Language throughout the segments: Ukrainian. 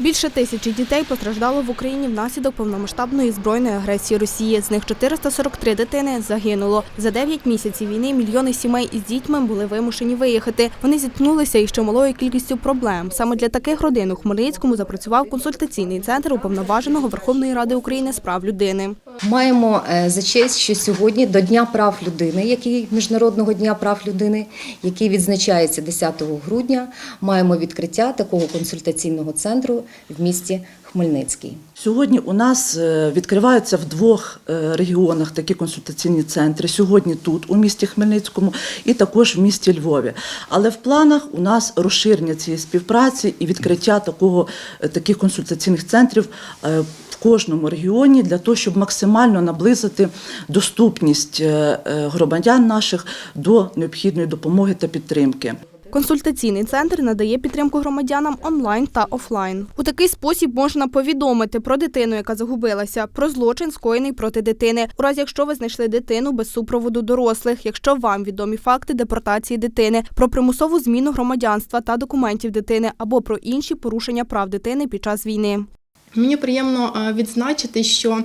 Більше тисячі дітей постраждало в Україні внаслідок повномасштабної збройної агресії Росії. З них 443 дитини загинуло. За 9 місяців війни мільйони сімей із дітьми були вимушені виїхати. Вони зіткнулися із чималою кількістю проблем. Саме для таких родин у Хмельницькому запрацював консультаційний центр уповноваженого Верховної Ради України з прав людини. Маємо е, за честь, що сьогодні до Дня прав людини, який Міжнародного дня прав людини, який відзначається 10 грудня, маємо відкриття такого консультаційного центру в місті Хмельницький. Сьогодні у нас е, відкриваються в двох е, регіонах такі консультаційні центри. Сьогодні тут, у місті Хмельницькому, і також в місті Львові. Але в планах у нас розширення цієї співпраці і відкриття такого, таких консультаційних центрів. Кожному регіоні для того, щоб максимально наблизити доступність е, е, громадян наших до необхідної допомоги та підтримки. Консультаційний центр надає підтримку громадянам онлайн та офлайн. У такий спосіб можна повідомити про дитину, яка загубилася, про злочин, скоєний проти дитини, у разі якщо ви знайшли дитину без супроводу дорослих, якщо вам відомі факти депортації дитини, про примусову зміну громадянства та документів дитини або про інші порушення прав дитини під час війни. Мені приємно е, відзначити, що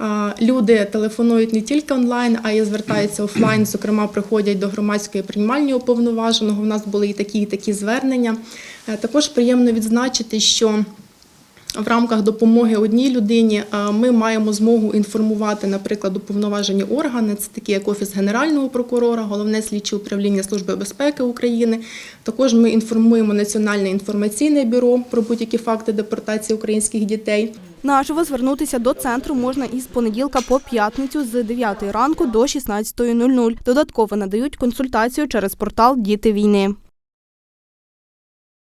е, люди телефонують не тільки онлайн, а й звертаються офлайн. Зокрема, приходять до громадської приймальні уповноваженого. У нас були і такі, і такі звернення. Е, Також приємно відзначити, що в рамках допомоги одній людині е, ми маємо змогу інформувати, наприклад, уповноважені органи, це такі як Офіс Генерального прокурора, Головне слідче управління Служби безпеки України. Також ми інформуємо Національне інформаційне бюро про будь-які факти депортації українських дітей. Наживо звернутися до центру можна із понеділка по п'ятницю з 9 ранку до 16.00. Додатково надають консультацію через портал Діти війни.